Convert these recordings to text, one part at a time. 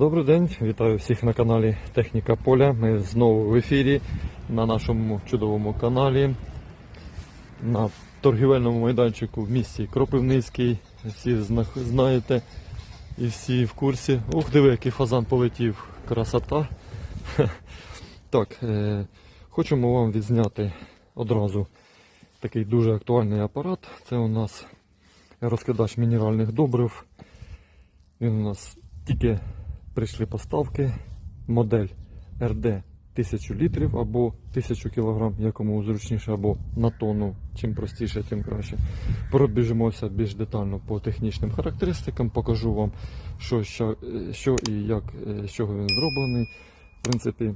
Добрий день, вітаю всіх на каналі Техніка Поля. Ми знову в ефірі на нашому чудовому каналі. На торгівельному майданчику в місті Кропивницький. Всі знаєте і всі в курсі. Ух, диви, який фазан полетів. Красота. Так, е, хочемо вам відзняти одразу такий дуже актуальний апарат. Це у нас розкидач мінеральних добрив. Він у нас тільки прийшли поставки. Модель RD 1000 літрів або 1000 кг, якому зручніше, або на тонну. Чим простіше, тим краще. Пробіжимося більш детально по технічним характеристикам, покажу вам, що, що, що і як, е, з чого він зроблений. В принципі,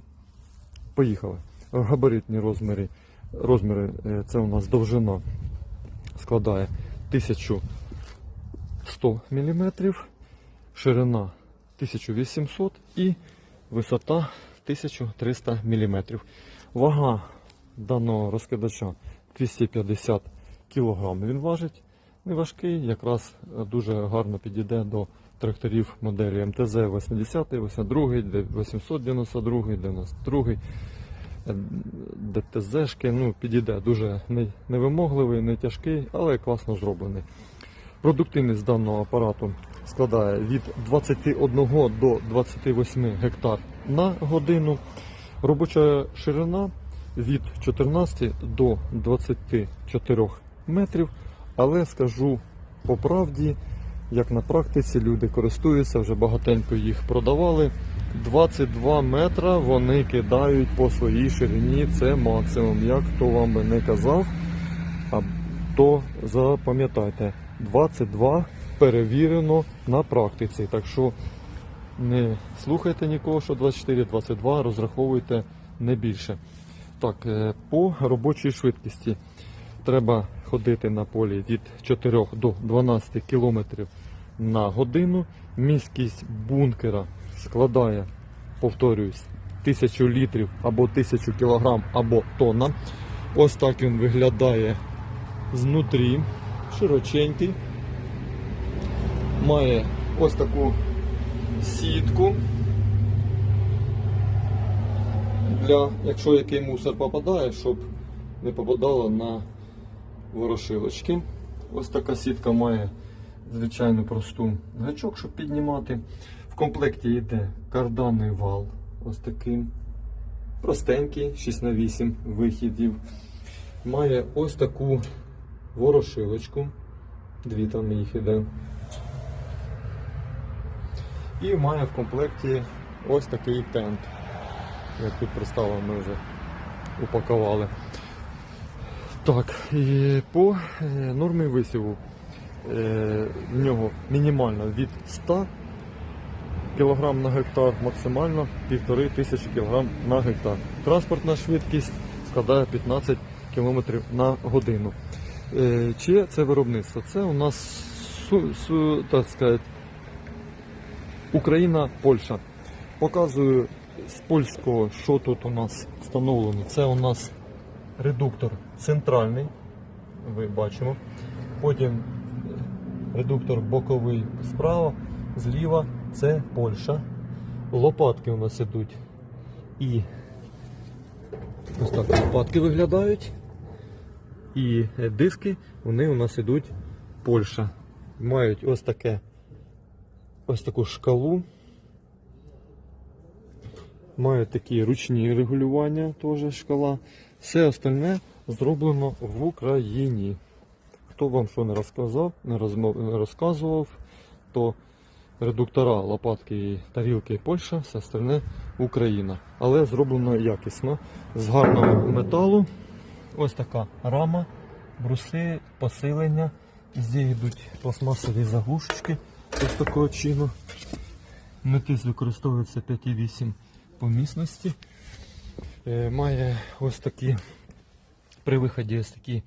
поїхали. Габаритні розміри. Розміри е, це у нас довжина складає 1100 мм, ширина 1800 і висота 1300 мм. Вага даного розкидача 250 кг. Він важить не важкий, якраз дуже гарно підійде до тракторів моделі МТЗ 80, 82, 892, 92. ДТЗшки, ну, підійде дуже невимогливий, не тяжкий, але класно зроблений. Продуктивність даного апарату складає від 21 до 28 гектар на годину. Робоча ширина від 14 до 24 метрів. Але скажу по правді, як на практиці люди користуються, вже багатенько їх продавали. 22 метра вони кидають по своїй ширині, це максимум. Як хто вам би не казав, то запам'ятайте, 22 перевірено на практиці. Так що не слухайте нікого, що 24-22, розраховуйте не більше. Так, е, по робочій швидкості треба ходити на полі від 4 до 12 км на годину. Міськість бункера складає, повторююсь, 1000 літрів або 1000 кг або тонна. Ось так він виглядає знутрі, широченький. Має ось таку сітку. Для, якщо який мусор попадає, щоб не попадало на ворошилочки. Ось така сітка має звичайно просту гачок, щоб піднімати. В комплекті йде карданний вал. Ось такий. Простенький, 6х8 вихідів. Має ось таку ворошилочку. Дві там їх іде. І має в комплекті ось такий тент. Як тут представили, ми вже упакували. Так, і по е, нормі висіву е, в нього мінімально від 100 кг на гектар, максимально 1500 кг на гектар. Транспортна швидкість складає 15 км на годину. Е, Чиє це виробництво? Це у нас так сказати, Україна, Польща. Показую з польського, що тут у нас встановлено. Це у нас редуктор центральний, ви бачимо. Потім редуктор боковий справа, зліва це Польща. Лопатки у нас ідуть. І ось так лопатки виглядають. І диски вони у нас ідуть Польща. Мають ось таке ось таку шкалу. Мають такі ручні регулювання, теж шкала. Все остальне зроблено в Україні. Хто вам що не розказав, не, розказував, то редуктора, лопатки і тарілки Польща, все остальне Україна. Але зроблено якісно, з гарного металу. Ось така рама, бруси, посилення. Зі йдуть пластмасові заглушечки ось такого чину. Метис використовується 5,8 по міцності. Е, Має ось такі при виході ось такі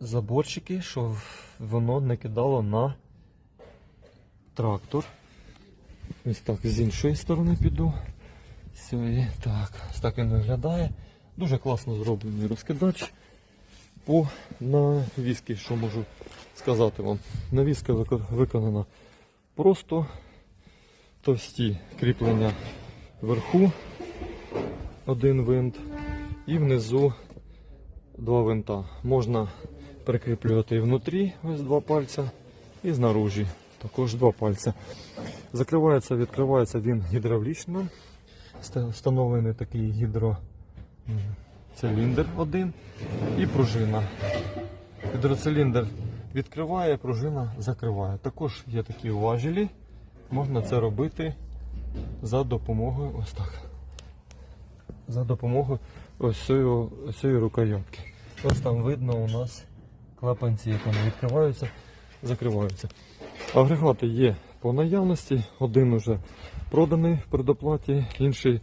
заборчики, щоб воно не кидало на трактор. Ось так з іншої сторони піду. З цієї. Так, ось так він виглядає. Дуже класно зроблений розкидач. По навіски, що можу сказати вам. Навіска виконана просто товсті кріплення вверху, один винт, і внизу два винта. Можна прикріплювати і внутрі, ось два пальця, і знаружі також два пальця. Закривається, відкривається він гідравлічно. Встановлений такий гідроциліндр один і пружина. Гідроциліндр відкриває, пружина закриває. Також є такі важелі. Можна це робити за допомогою ось так. За допомогою ось цієї, цієї рукоятки. Ось там видно у нас клапанці, як вони відкриваються, закриваються. Агрегати є по наявності. Один уже проданий в предоплаті, інший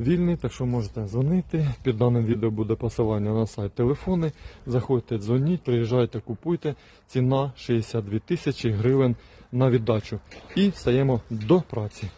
вільний, так що можете дзвонити. Під даним відео буде посилання на сайт телефони. Заходьте, дзвоніть, приїжджайте, купуйте. Ціна 62 тисячі гривень на віддачу. І стаємо до праці.